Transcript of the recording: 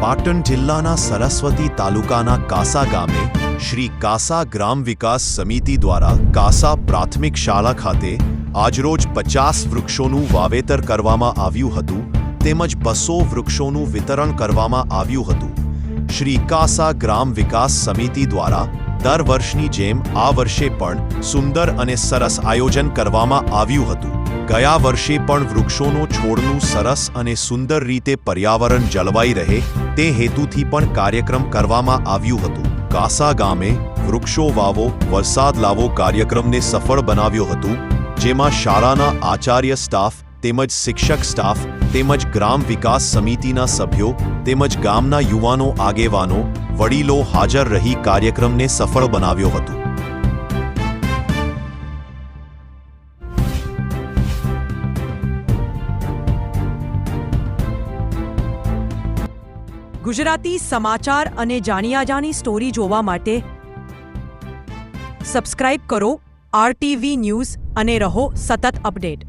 પાટણ જિલ્લાના સરસ્વતી તાલુકાના કાસા ગામે શ્રી કાસા ગ્રામ વિકાસ સમિતિ દ્વારા કાસા પ્રાથમિક શાળા ખાતે આજરોજ પચાસ વૃક્ષોનું વાવેતર કરવામાં આવ્યું હતું, તેમજ બસો વૃક્ષોનું વિતરણ કરવામાં આવ્યું હતું. શ્રી કાસા ગ્રામ વિકાસ સમિતિ દ્વારા દર વર્ષની જેમ આ વર્ષે પણ સુંદર અને સરસ આયોજન કરવામાં આવ્યું હતું. ગયા વર્ષે પણ વૃક્ષોનો છોડનું સરસ અને સુંદર રીતે પર્યાવરણ જળવાઈ રહે તે હેતુથી પણ કાર્યક્રમ કરવામાં આવ્યું હતું. કાસા ગામે વૃક્ષો વાવો, વરસાદ લાવો કાર્યક્રમને સફળ બનાવ્યો હતું, જેમાં શાળાના આચાર્ય સ્ટાફ, તેમજ શિક્ષક સ્ટાફ, તેમજ ગ્રામ વિકાસ સમિતિના સભ્યો, તેમજ ગામના યુવાનો આગેવાનો, વડીલો હાજર રહી કાર્યક્રમને સફળ બનાવ્યો હતો. ગુજરાતી સમાચાર અને જાણ્યાજાની સ્ટોરી જોવા માટે સબસ્ક્રાઇબ કરો આરટીવી ન્યૂઝ અને રહો સતત અપડેટ